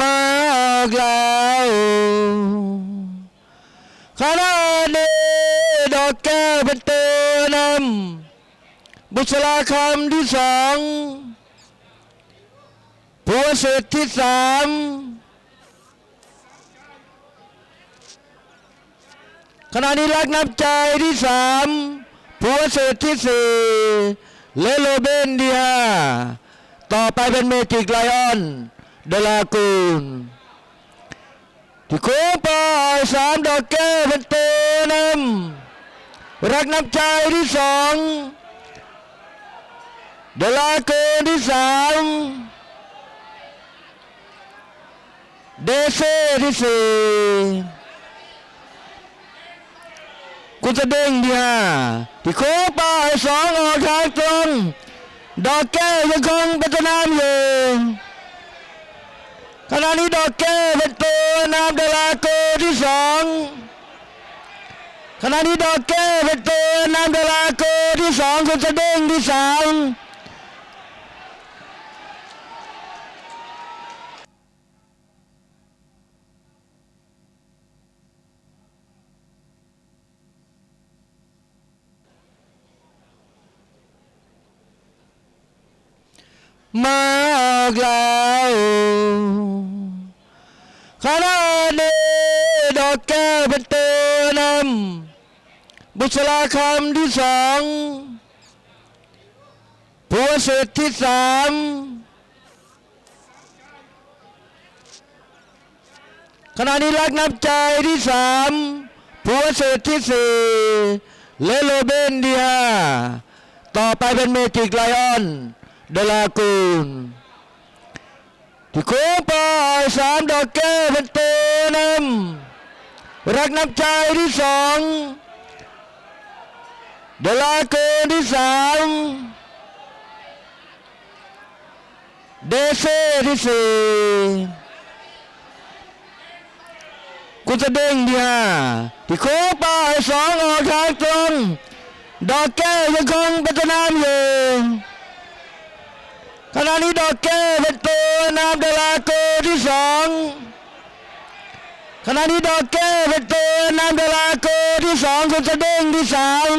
มากแล้วขณะนี้ดอกแก้วเป็นตัวนำบุษราคำที่สองผัวเศษที่สามขณะนี้รักนับใจที่สามผัวเศษที่สี่เลโลเบนที่ห้าต่อไปเป็นเมจิกไลออน เดลากูนที่โค้งไปสามดอกแก้วเป็นตัวนำรักน้ำใจที่สองเดลาเกนที่สามเดเซ่ที่สี่กุจะเด้งที่ห้าที่โค้งไปสองออกทางตรงดอกแก้วยังคงเป็นตัวนำอยู่ ขณะนี้ดอกแก้เป็นตัวนำเดลาโกที่สองขณะนี้ดอกแก้เป็นตัวนำเดลาโกที่สองคุณจะเด้งที่สามมากแล้ว ขณะนี้ดอกแก้วเป็นตัวนำบุษราคำที่สองผัวเศษที่สามขณะนี้รักนับใจที่สามผัวเศษที่สี่เละโลเบนที่ห้าต่อไปเป็นเมจิกไลออนเดลากูน ที่โค้งไปสามดอกแก้วเป็นตัวนำรักน้ำใจที่สองเดลาโกนที่สามเดเซ่ที่สี่กุจะเด้งที่ห้าที่โค้งไปสองออกทางตรงดอกแก้วยังคงเป็นตัวนำอยู่ขณะนี้ดอกแก้วเขณะนี้ดอกแก้วไปเจอนามเวลาเกินที่สองคุณสะเด้งที่สาม